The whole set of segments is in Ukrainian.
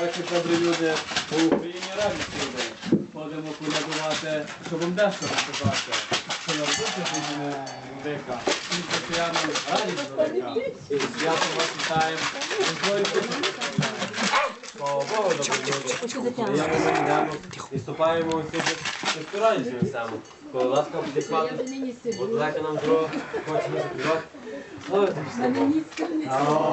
Бачите, добрі люди, по Україні радість люди. Ходимо колядувати, щоб вам дещо розказати. Що нам дуже жизнь велика. І постійно радість велика. І свято вас вітаємо. Слава Богу, добрі люди. Ми йдемо і вступаємо у цю ресторані несемо. Коли ласка буде спати, от лека нам дорога, хочемо співати. Слава тобі, слава.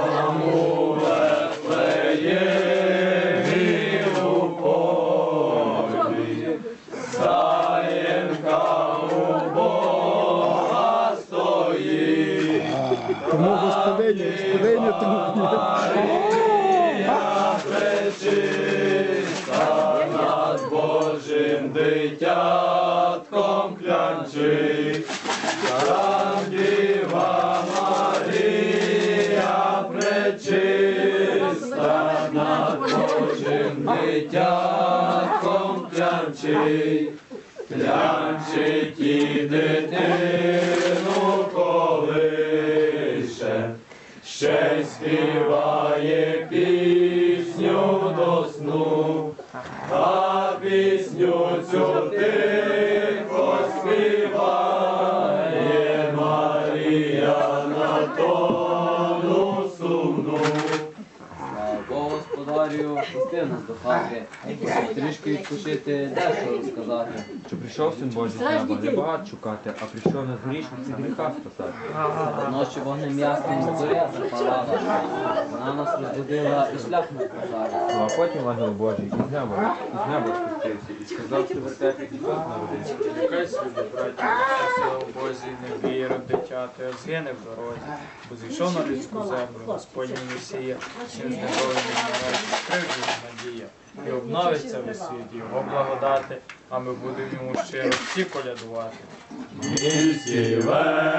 Тому господині, господині, тому Божим дитятком клянчить, там Діва Марія пречиста, над Божим дитятком клянчить, клянчить і дитину колише, ще й співає пісню до сну. А пісню цю тихо співає Марія на тону сумну. Богу, пусти нас до хати, трішки відпочити, дещо розказати. Що прийшов син Божий з неба, не багат шукати, а прийшов на грішниці гріха спасати. Ночі вогнем ясним зоря запалала, вона нас розбудила і шлях нам показала. Ну, а потім ангел Божий із неба, із неба спустився і сказав, що в вертепі Ісус народився. Хай собі, браті, слава Бозі, не вірив дитяти, а згине в дорозі, бо зійшов на людську землю, Господній сіє, чим знедолений наразі кривді надія, і обновиться весь світ, його благодати, а ми будемо йому щиро всі колядувати. Місті